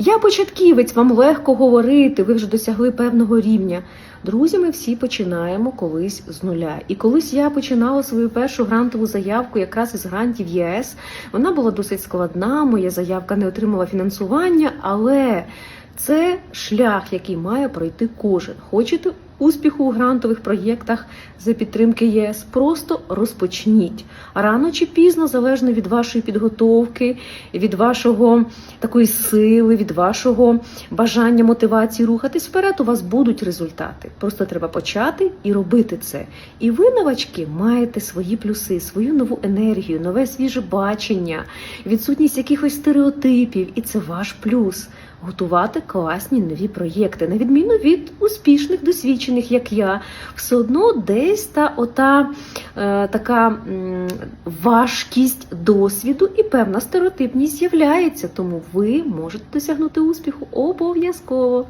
Я початківець, вам легко говорити, ви вже досягли певного рівня. Друзі, ми всі починаємо колись з нуля. І колись я починала свою першу грантову заявку якраз із грантів ЄС. Вона була досить складна, моя заявка не отримала фінансування, але це шлях, який має пройти кожен. Хочете успіху у грантових проєктах за підтримки ЄС? Просто розпочніть. Рано чи пізно, залежно від вашої підготовки, від вашого такої сили, від вашого бажання мотивації рухатись вперед, у вас будуть результати. Просто треба почати і робити це. І ви, новачки, маєте свої плюси, свою нову енергію, нове свіже бачення, відсутність якихось стереотипів, і це ваш плюс. Готувати класні нові проєкти, на відміну від успішних, досвідчених, як я, все одно десь та ота е, така м, важкість досвіду і певна стереотипність з'являється, тому ви можете досягнути успіху обов'язково.